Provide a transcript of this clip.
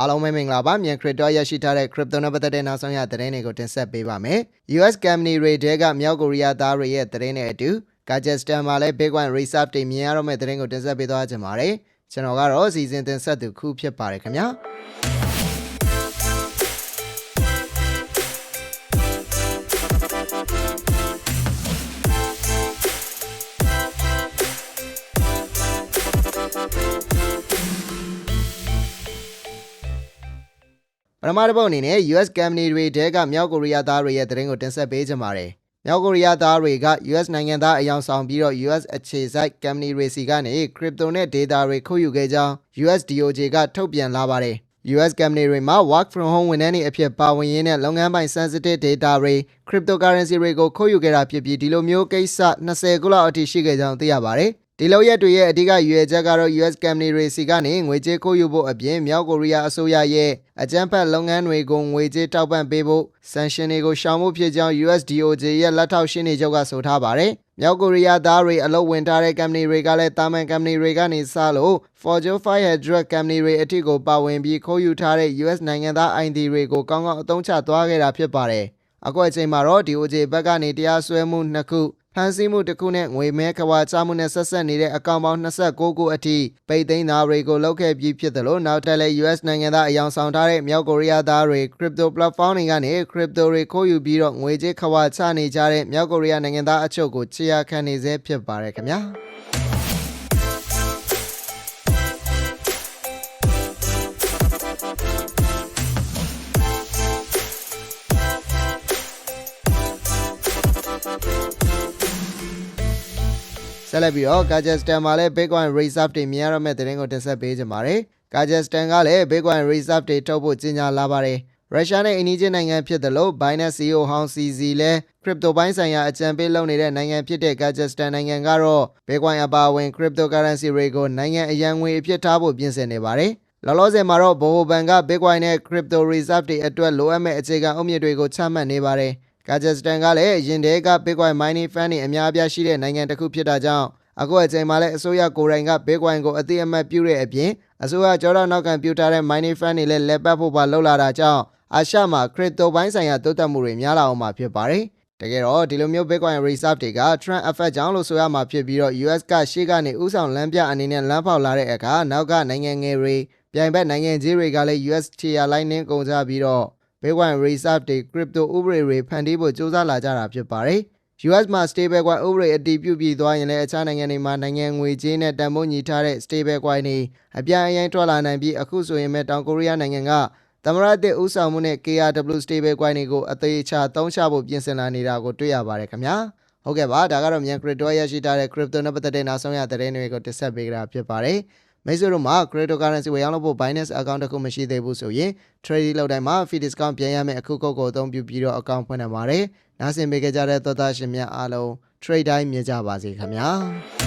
အားလုံးပဲမင်္ဂလာပါမြန် crypto ရရှိထားတဲ့ crypto နဲ့ပတ်သက်တဲ့နောက်ဆုံးရသတင်းတွေကိုတင်ဆက်ပေးပါမယ်။ US company တွေတဲကမြောက်ကိုရီးယားသားတွေရဲ့သတင်းတွေအတူ Kazakhstan မှာလည်း Bitcoin reserve တွေမြင်ရတော့မယ့်သတင်းကိုတင်ဆက်ပေးသွားကြပါမယ်။ကျွန်တော်ကတော့စီစဉ်တင်ဆက်သူခုဖြစ်ပါတယ်ခင်ဗျာ။ ပထမတစ်ပုတ်အနေနဲ့ US company တွေတဲကမြောက်ကိုရီးယားသားတွေရဲ့သတင်းကိုတင်ဆက်ပေးကြပါမယ်။မြောက်ကိုရီးယားသားတွေက US နိုင်ငံသားအယောင်ဆောင်ပြီးတော့ US အခြေစိုက် company တွေစီကနေ crypto နဲ့ data တွေခိုးယူခဲ့ကြောင်း US DOJ ကထုတ်ပြန်လာပါတယ်။ US company တွေမှာ work from home ဝန်ထမ်းတွေအဖြစ်ပါဝင်ရင်းနဲ့လုပ်ငန်းပိုင်း sensitive data တွေ cryptocurrency တွေကိုခိုးယူခဲ့တာဖြစ်ပြီးဒီလိုမျိုးကိစ္စ20ခုလောက်အထိရှိခဲ့ကြောင်းသိရပါတယ်။ ဒီလောက်ရက်တွေရဲ့အဓိကရွေချက်ကတော့ US company တွေစီကနေငွေကြေးခိုးယူဖို့အပြင်မြောက်ကိုရီးယားအစိုးရရဲ့အကြမ်းဖက်လုပ်ငန်းတွေကိုငွေကြေးထောက်ပံ့ပေးဖို့ sanction တွေကိုရှောင်ဖို့ဖြစ်ကြောင်း US DOJ ရဲ့လက်ထောက်ရှင်းနေချုပ်ကဆိုထားပါတယ်။မြောက်ကိုရီးယားသားတွေအလုပ်ဝင်ထားတဲ့ company တွေကလည်းတာမန် company တွေကနေစလို့ Fortune 500 company တွေအထိကိုပါဝင်ပြီးခိုးယူထားတဲ့ US နိုင်ငံသား ID တွေကိုကောင်းကောင်းအသုံးချသွားခဲ့တာဖြစ်ပါတယ်။ အခုအချိန်မှာတော့ DOJ ဘက်ကနေတရားစွဲမှုနှစ်ခုဖမ်းဆီးမှုတစ်ခုနဲ့ငွေမဲခွာချမှုနဲ့ဆက်ဆက်နေတဲ့အကောင့်ပေါင်း29ခုအထိပိတ်သိမ်းတာတွေကိုလုပ်ခဲ့ပြီးဖြစ်တယ်လို့နောက်ထပ်လည်း US နိုင်ငံသားအယောင်ဆောင်ထားတဲ့မြောက်ကိုရီးယားသားတွေ crypto platform တွေကနေ crypto တွေခိုးယူပြီးတော့ငွေကြေးခွာချနေကြတဲ့မြောက်ကိုရီးယားနိုင်ငံသားအချို့ကိုချေရခံနေစေဖြစ်ပါတယ်ခင်ဗျာ။ ဆက်လက်ပြီးတော့ Kazakhstan မှာလည်း Bitcoin reserve တွေမြင်ရတော့မယ့်သတင်းကိုတင်ဆက်ပေးကြပါမယ်။ Kazakhstan ကလည်း Bitcoin reserve တွေထုတ်ဖို့ကြေညာလာပါတယ်။ရုရှားနဲ့အိန္ဒိယနိုင်ငံဖြစ်တယ်လို့ Binance CEO ဟောင်း CZ လည်း crypto ပိုင်းဆိုင်ရာအကြံပေးလုပ်နေတဲ့နိုင်ငံဖြစ်တဲ့ Kazakhstan နိုင်ငံကတော့ Bitcoin အပါအဝင် cryptocurrency တွေကိုနိုင်ငံအရန်ငွေအဖြစ်ထားဖို့ပြင်ဆင်နေပါတယ်။လောလောဆယ်မှာတော့ဗဟိုဘဏ်က Bitcoin နဲ့ crypto reserve တွေအတွက်လိုအပ်မဲ့အခြေခံအုတ်မြစ်တွေကိုချမှတ်နေပါတယ်။ Kazakhstan ကလည်းအရင်တည်းက Bitcoin mining fund တွေအများအပြားရှိတဲ့နိုင်ငံတစ်ခုဖြစ်တာကြောင့်အခုအချိန်မှာလည်းအစိုးရကိုယ်တိုင်က Bitcoin ကိုအသိအမှတ်ပြုတဲ့အပြင်အစိုးရကြောတော့နောက်ခံပြုထားတဲ့ mining fund တွေလည်းလက်ပတ်ဖို့ပါလှုပ်လာတာကြောင့်အာရှမှာ crypto ပိုင်းဆိုင်ရာတိုးတက်မှုတွေများလာအောင်မှာဖြစ်ပါတယ်။တကယ်တော့ဒီလိုမျိုး Bitcoin reserve တွေက trend effect ကြောင့်လို့ဆိုရမှာဖြစ်ပြီးတော့ US ကရှေ့ကနေဥဆောင်လမ်းပြအနေနဲ့လမ်းဖောက်လာတဲ့အခါနောက်ကနိုင်ငံငယ်တွေပြိုင်ဘက်နိုင်ငံကြီးတွေကလည်း US ချီယာလိုက်နှင်းကုန်ကြပြီးတော့ Bitcoin reserve တွေ crypto ဥပဒေတွေဖန်တီးဖို့စူးစမ်းလာကြတာဖြစ်ပါတယ်။ US မှာ stable coin ဥပဒေအတည်ပြုပြီးသွားရင်လည်းအခြားနိုင်ငံတွေမှာနိုင်ငံငွေကြေးနဲ့တန်ဖိုးညီထားတဲ့ stable coin တွေအပြိုင်အရင်ထွက်လာနိုင်ပြီးအခုဆိုရင်ပဲတောင်ကိုရီးယားနိုင်ငံကသမရတစ်ဥဆောင်မှုနဲ့ KRW stable coin တွေကိုအသေးချာသုံးချဖို့ပြင်ဆင်လာနေတာကိုတွေ့ရပါတယ်ခင်ဗျာဟုတ်ကဲ့ပါဒါကတော့မြန် crypto ရရှိထားတဲ့ crypto နဲ့ပတ်သက်တဲ့နောက်ဆုံးရသတင်းတွေကိုတင်ဆက်ပေးကြတာဖြစ်ပါတယ် မိတ်ဆွေတို့မှာ cryptocurrency ဝယ်ရောက်လို့ဖို့ Binance account တစ်ခုမရှိသေးဘူးဆိုရင် trade လုပ်တိုင်းမှာ fee discount ပြန်ရမယ့်အခုကုတ်ကိုအသုံးပြုပြီးတော့ account ဖွင့်နိုင်ပါတယ်။နားဆင်ပေးကြတဲ့သောသားရှင်များအားလုံး trade တိုင်းမြင်ကြပါစေခင်ဗျာ။